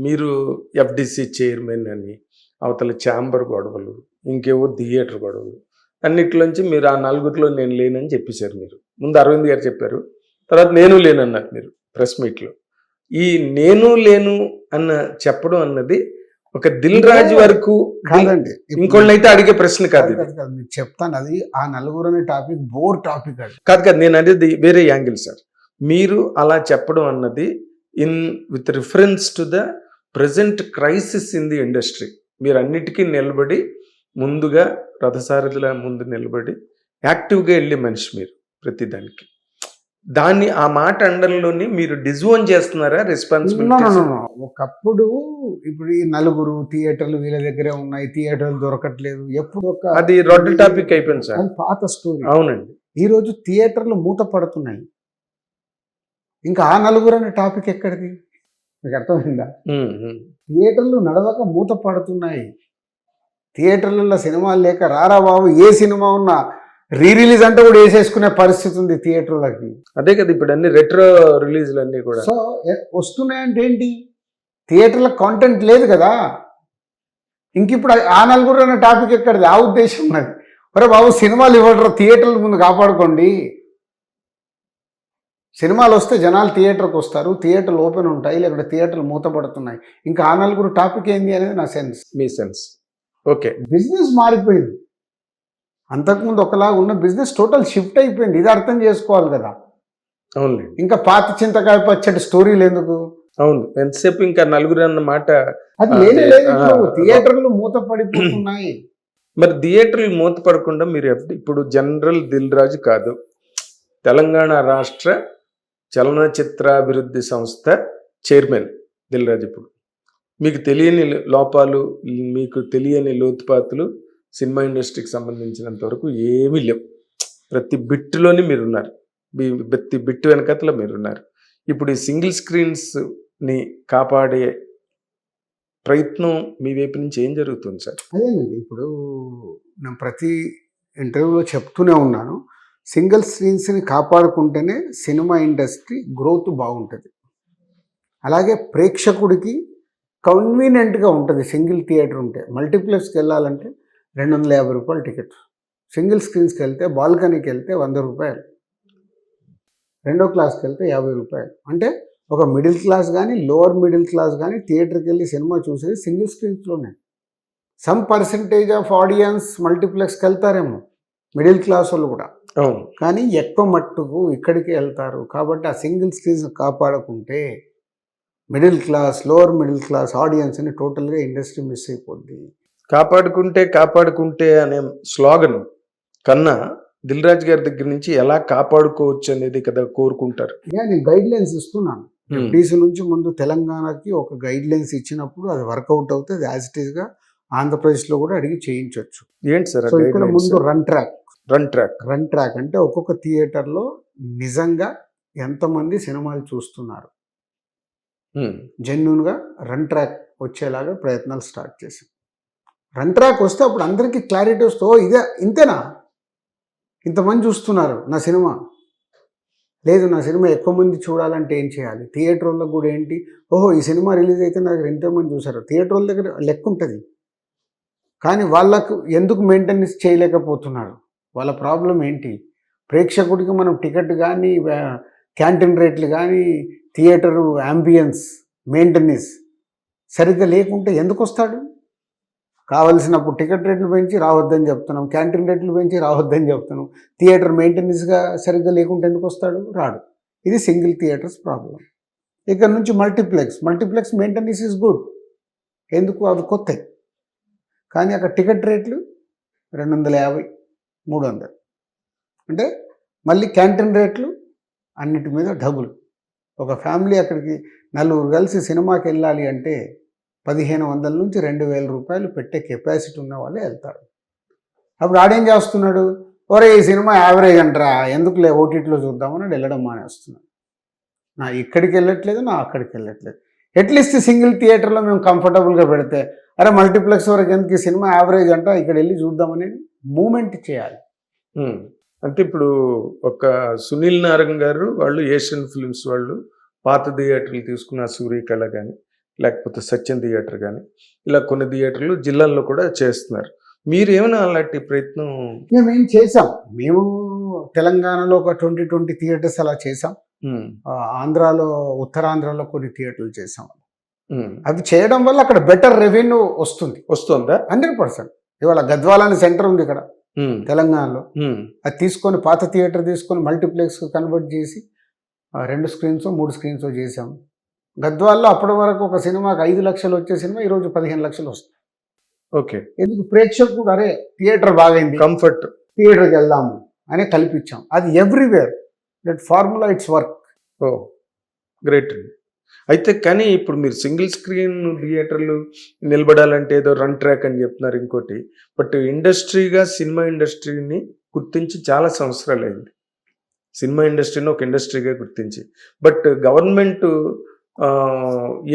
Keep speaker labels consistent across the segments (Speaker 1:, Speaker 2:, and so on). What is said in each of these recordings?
Speaker 1: మీరు FDC chairman అని అవతల ఛాంబర్ గొడవలు ఇంకేవో థియేటర్ గొడవలు అన్నిట్లోంచి మీరు ఆ నలుగురిలో నేను లేనని చెప్పేశారు మీరు. ముందు అరవింద్ గారు చెప్పారు తర్వాత నేను లేనన్నారు మీరు ప్రెస్ మీట్లో ఈ నేను లేను అన్న చెప్పడం అన్నది ఒక దిల్ రాజు వరకు
Speaker 2: కాదండి
Speaker 1: అయితే అడిగే ప్రశ్న కాదు
Speaker 2: చెప్తాను అది ఆ నలుగురు అనే టాపిక్ బోర్ టాపిక్ అది.
Speaker 1: కాదు కాదు నేను అనేది వేరే యాంగిల్ సార్. మీరు అలా చెప్పడం అన్నది in with reference to the present crisis in the industry. మీరు అన్నిటికీ నిలబడి ముందుగా రథసారథుల ముందు నిలబడి యాక్టివ్గా వెళ్ళే మనిషి మీరు ప్రతిదానికి దాన్ని ఆ మాట అండంలోని మీరు డిజోన్ చేస్తున్నారా రెస్పాన్సిబిలిటీ.
Speaker 2: ఒకప్పుడు ఇప్పుడు ఈ నలుగురు థియేటర్లు వీళ్ళ దగ్గరే ఉన్నాయి థియేటర్లు దొరకట్లేదు. ఎప్పుడు ఒక
Speaker 1: అది రొడ్డు టాపిక్ అయిపోయింది సార్.
Speaker 2: పాత స్టోరీ.
Speaker 1: అవునండి.
Speaker 2: ఈ రోజు థియేటర్లు మూత పడుతున్నాయి ఇంకా ఆ నలుగురు అనే టాపిక్ ఎక్కడిది? మీకు అర్థమైందా. థియేటర్లు నడవక మూత పడుతున్నాయి. థియేటర్లలో సినిమాలు లేక రారా బాబు ఏ సినిమా ఉన్నా రీ రిలీజ్ అంటే కూడా వేసేసుకునే పరిస్థితి ఉంది థియేటర్లకి.
Speaker 1: అదే కదా ఇప్పుడు అన్ని రెట్రో రిలీజ్లు అన్ని కూడా.
Speaker 2: సో వస్తున్నాయంటే ఏంటి? థియేటర్ల కాంటెంట్ లేదు కదా. ఇంక ఇప్పుడు ఆ- ఆ నలుగురు అనే టాపిక్ ఎక్కడిది? ఆ ఉద్దేశం ఉన్నది. ఒరే బాబు సినిమాలు ఇవ్వడరు? థియేటర్ల ముందు కాపాడుకోండి. సినిమాలు వస్తే జనాలు థియేటర్కి వస్తారు థియేటర్లు ఓపెన్ ఉంటాయి లేకుంటే థియేటర్లు మూతపడుతున్నాయి ఇంకా ఆ నలుగురు టాపిక్ ఏంది అనేది నా సెన్స్.
Speaker 1: మీ సెన్స్. ఓకే.
Speaker 2: బిజినెస్ మారిపోయింది. అంతకుముందు ఒకలాగా ఉన్న బిజినెస్ టోటల్ షిఫ్ట్ అయిపోయింది. ఇది అర్థం చేసుకోవాలి కదా.
Speaker 1: అవునులేండి
Speaker 2: ఇంకా పాత చింతకాయ పచ్చడి స్టోరీలు ఎందుకు
Speaker 1: అవును. ఎంతసేపు ఇంకా నలుగురు అన్న మాట
Speaker 2: అది లేనే లేదు. థియేటర్లు మూత పడిపోతున్నాయి.
Speaker 1: మరి థియేటర్లు మూతపడకుండా మీరు ఎఫ్- ఇప్పుడు జనరల్ దిల్ రాజు కాదు. తెలంగాణ రాష్ట్ర చలనచిత్రాభివృద్ధి సంస్థ చైర్మన్ దిల్ రాజు ఇప్పుడు. మీకు తెలియని లోపాలు మీకు తెలియని లోతుపాతులు సినిమా ఇండస్ట్రీకి సంబంధించినంత వరకు ఏమీ లేవు. ప్రతి బిట్టులోని మీరున్నారు. మీ- ప్రతి బిట్టు వెనకతలో మీరున్నారు. ఇప్పుడు ఈ సింగిల్ స్క్రీన్స్ని కాపాడే ప్రయత్నం మీ వైపు నుంచి ఏం జరుగుతుంది సార్?
Speaker 2: అదేనండి. ఇప్పుడు నేను ప్రతి ఇంటర్వ్యూలో చెప్తూనే ఉన్నాను. సింగిల్ స్క్రీన్స్ని కాపాడుకుంటేనే సినిమా ఇండస్ట్రీ గ్రోత్ బాగుంటుంది. అలాగే ప్రేక్షకుడికి కన్వీనియంట్గా ఉంటుంది. సింగిల్ థియేటర్ ఉంటే మల్టీప్లెక్స్కి వెళ్ళాలంటే రెండు వందల యాభై రూపాయలు టికెట్. సింగిల్ స్క్రీన్స్కి వెళ్తే బాల్కనీకి వెళ్తే వంద రూపాయలు. రెండో క్లాస్కి వెళ్తే యాభై రూపాయలు. అంటే ఒక మిడిల్ క్లాస్ కానీ లోవర్ మిడిల్ క్లాస్ కానీ థియేటర్కి వెళ్ళి సినిమా చూసేది సింగిల్ స్క్రీన్స్లోనే. సమ్ పర్సంటేజ్ ఆఫ్ ఆడియన్స్ మల్టీప్లెక్స్కి వెళ్తారేమో మిడిల్ క్లాస్ వాళ్ళు కూడా. కానీ ఎక్కువ మట్టుకు ఇక్కడికి వెళ్తారు. కాబట్టి ఆ single screens కాపాడకుంటే middle class lower middle class ఆడియన్స్ని టోటల్గా ఇండస్ట్రీ మిస్ అయిపోద్ది.
Speaker 1: కాపాడుకుంటే కాపాడుకుంటే అనే స్లోగన్ కన్నా దిల్ రాజు గారి దగ్గర నుంచి ఎలా కాపాడుకోవచ్చు అనేది కదా కోరుకుంటారు.
Speaker 2: నేను గైడ్ లైన్స్ ఇస్తున్నాను. డీసీ నుంచి ముందు తెలంగాణకి ఒక గైడ్ లైన్స్ ఇచ్చినప్పుడు అది వర్కౌట్ అవుతుంది యాజ్ ఇట్ ఈస్గా ఆంధ్రప్రదేశ్లో కూడా అడిగి చేయించవచ్చు
Speaker 1: ఏంటి సార్
Speaker 2: ఇక్కడ ముందు run track.
Speaker 1: Run track
Speaker 2: run track అంటే ఒక్కొక్క థియేటర్లో నిజంగా ఎంతమంది సినిమాలు చూస్తున్నారు. జెన్యున్గా రన్ ట్రాక్ వచ్చేలాగా ప్రయత్నాలు స్టార్ట్ చేసాం రన్ ట్రాక్ వస్తే అప్పుడు అందరికీ క్లారిటీ వస్తే ఓ ఇదే ఇంతేనా? ఇంతమంది చూస్తున్నారు నా సినిమా. లేదు నా సినిమా ఎక్కువ మంది చూడాలంటే ఏం చేయాలి? థియేటర్ వాళ్ళకి కూడా ఏంటి? ఓహో ఈ సినిమా రిలీజ్ అయితే నా దగ్గర ఎంతోమంది చూసారు థియేటర్ వాళ్ళ దగ్గర లెక్క ఉంటుంది కానీ వాళ్ళకు ఎందుకు మెయింటెనెన్స్ చేయలేకపోతున్నారు? వాళ్ళ ప్రాబ్లం ఏంటి? ప్రేక్షకుడికి మనం టికెట్ కానీ క్యాంటీన్ రేట్లు కానీ థియేటరు అంబియన్స్ మెయింటెనెన్స్ సరిగ్గా లేకుంటే ఎందుకు వస్తాడు కావలసినప్పుడు టికెట్ రేట్లు పెంచి రావద్దని చెప్తున్నాం క్యాంటీన్ రేట్లు పెంచి రావద్దని చెప్తున్నాం థియేటర్ మెయింటెనెన్స్గా సరిగ్గా లేకుంటే ఎందుకు వస్తాడు రాడు. ఇది సింగిల్ థియేటర్స్ ప్రాబ్లం. ఇక్కడ నుంచి multiplex multiplex maintenance is good. ఎందుకు? అవి కొత్త కానీ అక్కడ టికెట్ రేట్లు రెండు వందల యాభై. మూడు వందలు. అంటే మళ్ళీ క్యాంటీన్ రేట్లు అన్నిటి మీద డబుల్. ఒక ఫ్యామిలీ అక్కడికి నలుగురు కలిసి సినిమాకి వెళ్ళాలి అంటే పదిహేను వందల నుంచి రెండు వేల రూపాయలు పెట్టే కెపాసిటీ ఉన్న వాళ్ళే వెళ్తారు. అప్పుడు ఆడేం చేస్తున్నాడు? ఒరే ఈ సినిమా యావరేజ్ అంటారా? ఎందుకులే ఓటీటీలో చూద్దామని వెళ్ళడం మానేస్తున్నాడు. నా ఇక్కడికి వెళ్ళట్లేదు నా అక్కడికి వెళ్ళట్లేదు. అట్లీస్ట్ సింగిల్ థియేటర్లో మేము కంఫర్టబుల్గా పెడితే అరే మల్టీప్లెక్స్ వరకు ఎందుకు ఈ సినిమా యావరేజ్ అంట ఇక్కడ వెళ్ళి చూద్దామనేది మూమెంట్ చేయాలి.
Speaker 1: అంటే ఇప్పుడు ఒక సునీల్ నారంగ్ గారు వాళ్ళు ఏషియన్ ఫిల్మ్స్ వాళ్ళు పాత థియేటర్లు తీసుకున్న సూర్యకళ కానీ లేకపోతే సత్యం థియేటర్ కానీ ఇలా కొన్ని థియేటర్లు జిల్లాల్లో కూడా చేస్తున్నారు. మీరు ఏమైనా అలాంటి ప్రయత్నం
Speaker 2: మేము చేసాం. మేము తెలంగాణలో ఒక ట్వంటీ ట్వంటీ థియేటర్స్ అలా చేసాం. ఆంధ్రాలో ఉత్తరాంధ్రలో కొన్ని థియేటర్లు చేసాం. అవి చేయడం వల్ల అక్కడ బెటర్ రెవెన్యూ వస్తుంది.
Speaker 1: వస్తుందా?
Speaker 2: Hundred percent. ఇవాళ గద్వాల అనే సెంటర్ ఉంది ఇక్కడ. తెలంగాణలో. అది తీసుకొని పాత థియేటర్ తీసుకొని మల్టీప్లెక్స్ కన్వర్ట్ చేసి రెండు స్క్రీన్స్ మూడు స్క్రీన్స్ చేసాం. గద్వాల్లో అప్పటి వరకు ఒక సినిమాకి ఐదు లక్షలు వచ్చే సినిమా ఈరోజు పదిహేను లక్షలు వస్తుంది.
Speaker 1: ఓకే.
Speaker 2: ఎందుకు? ప్రేక్షకుడు అరే థియేటర్ బాగైంది.
Speaker 1: కంఫర్ట్.
Speaker 2: థియేటర్కి వెళ్దాము. అని కల్పించాం. అది everywhere. That formula it's work
Speaker 1: oh great అండి. అయితే కానీ ఇప్పుడు మీరు సింగిల్ స్క్రీన్ థియేటర్లు నిలబడాలంటే ఏదో రన్ ట్రాక్ అని చెప్తున్నారు ఇంకోటి బట్ ఇండస్ట్రీగా సినిమా ఇండస్ట్రీని గుర్తించి చాలా సంవత్సరాలు అయింది. సినిమా ఇండస్ట్రీని ఒక ఇండస్ట్రీగా గుర్తించి. బట్ గవర్నమెంట్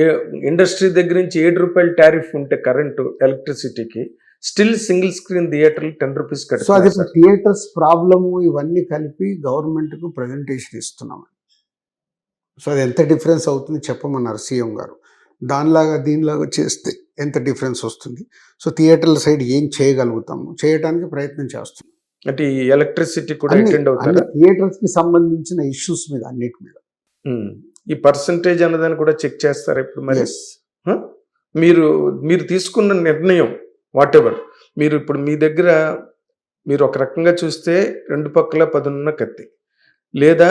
Speaker 1: ఏ ఇండస్ట్రీ దగ్గర నుంచి ఏడు రూపాయల టారిఫ్ ఉంటే కరెంటు ఎలక్ట్రిసిటీకి స్టిల్ సింగిల్ స్క్రీన్ థియేటర్లు టెన్ రూపీస్
Speaker 2: సో అది థియేటర్స్ ప్రాబ్లము ఇవన్నీ కలిపి గవర్నమెంట్కు ప్రజెంటేషన్ ఇస్తున్నాం. సో అది ఎంత డిఫరెన్స్ అవుతుంది చెప్పమన్నారు సీఎం గారు. దానిలాగా దీనిలాగా చేస్తే ఎంత డిఫరెన్స్ వస్తుంది? సో థియేటర్ల సైడ్ ఏం చేయగలుగుతాము చేయడానికి ప్రయత్నం చేస్తున్నాం.
Speaker 1: అంటే ఈ ఎలక్ట్రిసిటీ కూడా అటెండ్ అవుతారా?
Speaker 2: థియేటర్స్కి సంబంధించిన ఇష్యూస్ మీద అన్నిటి మీద.
Speaker 1: ఈ పర్సంటేజ్ అన్నదాన్ని కూడా చెక్ చేస్తారా ఇప్పుడు మరి? మీరు మీరు తీసుకున్న నిర్ణయం వాట్ ఎవర్ మీరు ఇప్పుడు మీ దగ్గర మీరు ఒక రకంగా చూస్తే రెండు పక్కల పదున్న కత్తి. లేదా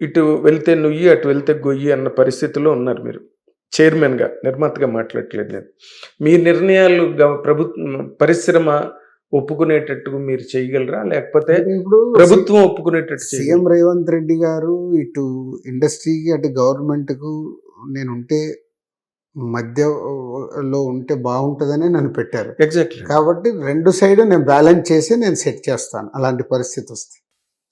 Speaker 1: ఇటు వెళ్తే నుయ్యి అటు వెళ్తే గొయ్యి అన్న పరిస్థితిలో ఉన్నారు మీరు. చైర్మన్గా నిర్మాతగా మాట్లాడట్లేదు నేను. మీ నిర్ణయాలు ప్రభుత్వం పరిశ్రమ ఒప్పుకునేటట్టు మీరు చేయగలరా? లేకపోతే
Speaker 2: ఇప్పుడు
Speaker 1: ప్రభుత్వం ఒప్పుకునేటట్టు
Speaker 2: సీఎం? రేవంత్ రెడ్డి గారు ఇటు ఇండస్ట్రీకి అటు గవర్నమెంట్కు నేను ఉంటే మధ్యలో ఉంటే బాగుంటుందనే నన్ను పెట్టారు.
Speaker 1: ఎగ్జాక్ట్లీ
Speaker 2: కాబట్టి రెండు సైడ్ నేను బ్యాలెన్స్ చేసి నేను సెట్ చేస్తాను. అలాంటి పరిస్థితి వస్తే.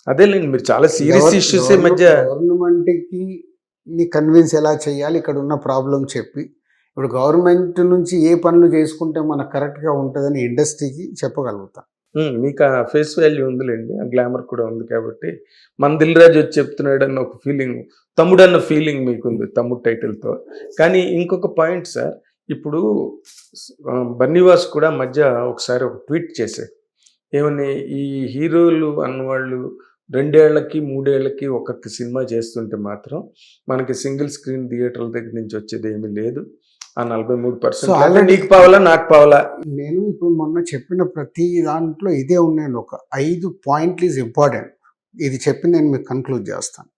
Speaker 1: అదేలేండి మీరు చాలా సీరియస్ ఇష్యూస్ మధ్య
Speaker 2: గవర్నమెంట్కి ని కన్విన్స్ ఎలా చేయాలి ఇక్కడ ఉన్న ప్రాబ్లం చెప్పి. ఇప్పుడు గవర్నమెంట్ నుంచి ఏ పనులు చేసుకుంటే మనకు కరెక్ట్గా ఉంటుందని ఇండస్ట్రీకి చెప్పగలుగుతాం.
Speaker 1: మీకు ఆ ఫేస్ వాల్యూ ఉందిలేండి ఆ గ్లామర్ కూడా ఉంది కాబట్టి. మన దిల్ రాజు వచ్చి చెప్తున్నాడు అన్న ఒక ఫీలింగ్ తమ్ముడు అన్న ఫీలింగ్ మీకు ఉంది తమ్ముడు టైటిల్తో. కానీ ఇంకొక పాయింట్ సార్ ఇప్పుడు బన్నీవాస్ కూడా మధ్య ఒకసారి ఒక ట్వీట్ చేశారు ఏమని ఈ హీరోలు అన్నవాళ్ళు రెండేళ్ళకి మూడేళ్ళకి ఒక్కొక్క సినిమా చేస్తుంటే మాత్రం మనకి సింగిల్ స్క్రీన్ థియేటర్ల దగ్గర నుంచి వచ్చేది ఏమీ లేదు. ఆ నలభై మూడు పర్సెంట్ నీకు పావాలా నాకు పావాలా?
Speaker 2: నేను ఇప్పుడు మొన్న చెప్పిన ప్రతి దాంట్లో ఇదే ఉన్నాను ఒక ఐదు పాయింట్లు ఈజ్ ఇంపార్టెంట్ ఇది చెప్పి నేను మీకు కన్క్లూడ్ చేస్తాను.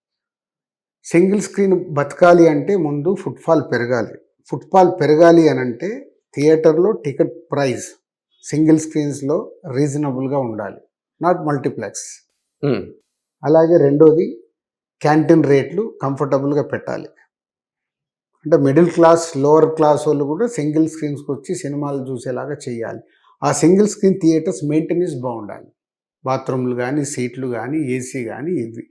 Speaker 2: సింగిల్ స్క్రీన్ బతకాలి అంటే ముందు ఫుట్ఫాల్ పెరగాలి. ఫుట్ఫాల్ పెరగాలి అని అంటే థియేటర్లో టికెట్ ప్రైస్ సింగిల్ స్క్రీన్స్లో రీజనబుల్గా ఉండాలి నాట్ మల్టీప్లెక్స్
Speaker 1: ఉమ్,
Speaker 2: అలాగే రెండోది క్యాంటీన్ రేట్లు కంఫర్టబుల్గా పెట్టాలి. అంటే మిడిల్ క్లాస్ లోవర్ క్లాస్ వాళ్ళు కూడా సింగిల్ స్క్రీన్స్కి వచ్చి సినిమాలు చూసేలాగా చేయాలి. ఆ సింగిల్ స్క్రీన్ థియేటర్స్ మెయింటెనెన్స్ బాగుండాలి. బాత్రూమ్లు కానీ సీట్లు కానీ ఏసీ కానీ ఇవి.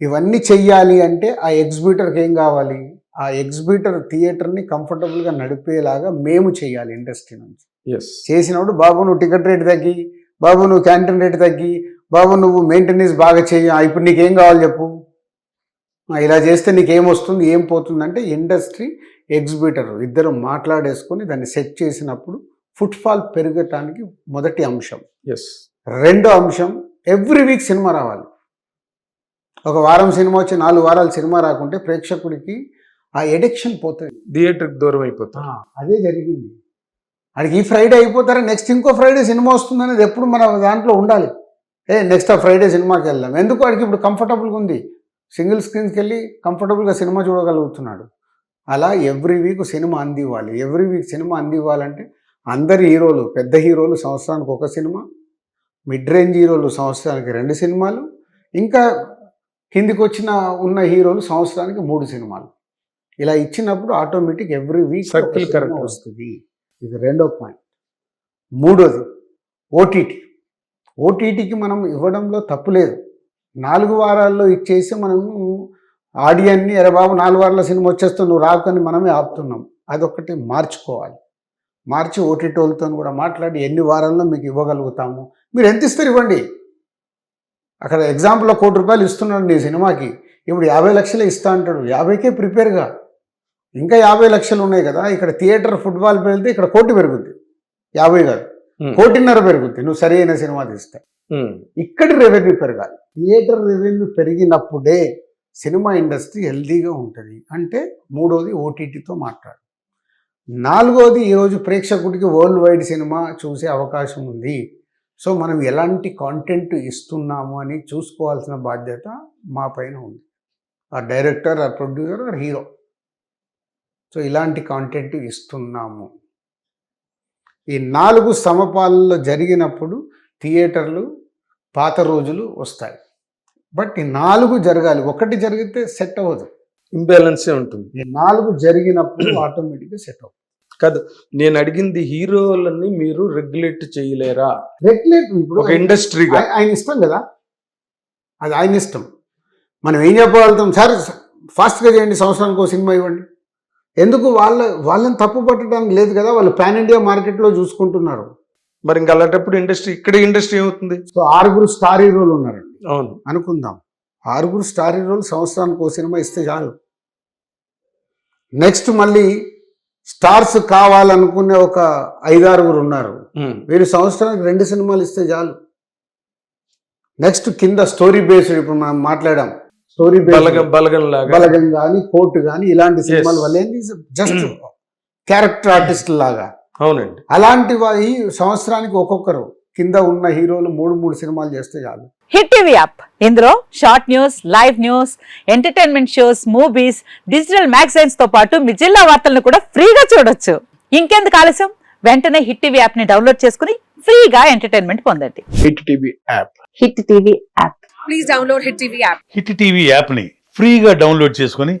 Speaker 2: ఇవన్నీ చెయ్యాలి అంటే ఆ ఎగ్జిబిటర్కి ఏం కావాలి? ఆ ఎగ్జిబిటర్ థియేటర్ని కంఫర్టబుల్గా నడిపేలాగా మేము చేయాలి ఇండస్ట్రీ నుంచి.
Speaker 1: ఎస్
Speaker 2: చేసినప్పుడు బాబు నువ్వు టికెట్ రేట్ తగ్గి బాబు నువ్వు క్యాంటీన్ రేట్ తగ్గి బాబు నువ్వు మెయింటెనెన్స్ బాగా చేయి ఇప్పుడు నీకేం కావాలి చెప్పు. ఇలా చేస్తే నీకేం వస్తుంది ఏం పోతుంది అంటే ఇండస్ట్రీ ఎగ్జిబిటర్ ఇద్దరు మాట్లాడేసుకొని దాన్ని సెట్ చేసినప్పుడు ఫుట్ఫాల్ పెరగటానికి మొదటి అంశం.
Speaker 1: ఎస్
Speaker 2: రెండో అంశం ఎవ్రీ వీక్ సినిమా రావాలి. ఒక వారం సినిమా వచ్చి నాలుగు వారాలు సినిమా రాకుంటే ప్రేక్షకుడికి ఆ ఎడిక్షన్ పోతుంది.
Speaker 1: థియేటర్కి దూరం అయిపోతాం.
Speaker 2: అదే జరిగింది. అడిగి ఈ ఫ్రైడే అయిపోతారా? నెక్స్ట్ ఇంకో ఫ్రైడే సినిమా వస్తుంది అనేది ఎప్పుడు మన దాంట్లో ఉండాలి. ఏ నెక్స్ట్ ఆ ఫ్రైడే సినిమాకి వెళ్దాం. ఎందుకు వాడికి ఇప్పుడు కంఫర్టబుల్గా ఉంది? సింగిల్ స్క్రీన్స్కి వెళ్ళి కంఫర్టబుల్గా సినిమా చూడగలుగుతున్నాడు. అలా ఎవ్రీ వీక్ సినిమా అందివ్వాలి. ఎవ్రీ వీక్ సినిమా అందివ్వాలంటే అందరి హీరోలు పెద్ద హీరోలు సంవత్సరానికి ఒక సినిమా మిడ్ రేంజ్ హీరోలు సంవత్సరానికి రెండు సినిమాలు ఇంకా కిందికి వచ్చిన ఉన్న హీరోలు సంవత్సరానికి మూడు సినిమాలు. ఇలా ఇచ్చినప్పుడు automatic every week
Speaker 1: Circle correct.
Speaker 2: వస్తుంది. ఇది రెండో పాయింట్. మూడోది ఓటీటీ. ఓటీటీకి మనం ఇవ్వడంలో తప్పు లేదు. నాలుగు వారాల్లో ఇచ్చేసి మనము ఆడియన్ని ఎరే బాబు నాలుగు వారాల సినిమా వచ్చేస్తావు నువ్వు రాకని మనమే ఆపుతున్నాం. అదొక్కటి మార్చుకోవాలి. మార్చి ఓటీటీ వాళ్ళతో కూడా మాట్లాడి ఎన్ని వారాల్లో మీకు ఇవ్వగలుగుతాము. మీరు ఎంత ఇస్తారు ఇవ్వండి? అక్కడ ఎగ్జాంపుల్లో కోటి రూపాయలు ఇస్తున్నాడు నీ సినిమాకి. ఇప్పుడు యాభై లక్షలే ఇస్తా అంటాడు. యాభైకే ప్రిపేర్గా. ఇంకా యాభై లక్షలు ఉన్నాయి కదా ఇక్కడ థియేటర్ ఫుట్బాల్ పెడితే ఇక్కడ కోటి పెరుగుద్ది. యాభై కాదు. కోటిన్నర పెరుగుద్ది. నువ్వు సరైన సినిమా తీస్తే.
Speaker 1: Hmm.
Speaker 2: ఇక్కడి రెవెన్యూ పెరగాలి. థియేటర్ రెవెన్యూ పెరిగినప్పుడే సినిమా ఇండస్ట్రీ హెల్దీగా ఉంటుంది. అంటే మూడోది ఓటీటీతో మాట్లాడు. నాలుగోది ఈరోజు ప్రేక్షకుడికి వరల్డ్ వైడ్ సినిమా చూసే అవకాశం ఉంది. సో మనం ఎలాంటి కాంటెంట్ ఇస్తున్నాము అని చూసుకోవాల్సిన బాధ్యత మా పైన ఉంది. ఆ డైరెక్టర్ ఆ ప్రొడ్యూసర్ ఆ హీరో సో ఇలాంటి కాంటెంట్ ఇస్తున్నాము. ఈ నాలుగు సమపాలలో జరిగినప్పుడు థియేటర్లు పాత రోజులు వస్తాయి. బట్ ఈ నాలుగు జరగాలి. ఒకటి జరిగితే సెట్ అవ్వదు.
Speaker 1: ఇంబ్యాలెన్సే ఉంటుంది.
Speaker 2: ఈ నాలుగు జరిగినప్పుడు ఆటోమేటిక్గా సెట్ అవ్వదు.
Speaker 1: కాదు నేను అడిగింది హీరోలని మీరు రెగ్యులేట్ చేయలేరా?
Speaker 2: రెగ్యులేట్ ఇప్పుడు
Speaker 1: ఒక ఇండస్ట్రీగా.
Speaker 2: ఆయ- ఆయన ఇష్టం కదా? అది ఆయన ఇష్టం. మనం ఏం చెప్పగలుగుతాం? సార్ ఫాస్ట్గా చేయండి సంవత్సరానికి ఒక సినిమా ఇవ్వండి. ఎందుకు? వాళ్ళ వాళ్ళని తప్పు పట్టడానికి లేదు కదా? వాళ్ళు పాన్ ఇండియా మార్కెట్లో చూసుకుంటున్నారు.
Speaker 1: మరి ఇంకా అలాంటప్పుడు ఇండస్ట్రీ ఇక్కడ ఇండస్ట్రీ ఏమవుతుంది?
Speaker 2: సో ఆరుగురు స్టార్ హీరోలు ఉన్నారండి.
Speaker 1: అవును.
Speaker 2: అనుకుందాం. ఆరుగురు స్టార్ హీరోలు సంవత్సరానికి ఒక సినిమా ఇస్తే చాలు. నెక్స్ట్ మళ్ళీ స్టార్స్ కావాలనుకునే ఒక ఐదారుగురు ఉన్నారు. వీరు సంవత్సరానికి రెండు సినిమాలు ఇస్తే చాలు. నెక్స్ట్ కింద స్టోరీ బేస్డ్ ఇప్పుడు మనం మాట్లాడాం. స్టోరీ
Speaker 1: బలగం బలగం లాగా.
Speaker 2: బలగం కానీ కోర్టు కానీ ఇలాంటి సినిమాలు వల్ల జస్ట్. క్యారెక్టర్ ఆర్టిస్ట్ లాగా.
Speaker 1: అవునండి.
Speaker 2: అలాంటి వా- ఈ సంవత్సరానికి ఒక్కొక్కరు కింద ఉన్న హీరోలు మూడు మూడు సినిమాలు చేస్తే చాలు.
Speaker 3: Hit TV app. ఇందులో short news live news entertainment shows movies digital మ్యాగజైన్స్తో పాటు మీ జిల్లా వార్తలను కూడా ఫ్రీగా చూడొచ్చు. ఇంకెందుకు ఆలస్యం? వెంటనే హిట్ టీవీ యాప్ని డౌన్లోడ్ చేసుకుని ఫ్రీగా ఎంటర్టైన్మెంట్ పొందండి.
Speaker 4: Hit TV app.
Speaker 3: Hit TV app.
Speaker 5: Please download Hit TV app.
Speaker 6: Hit TV యాప్ని ఫ్రీగా డౌన్లోడ్ చేసుకొని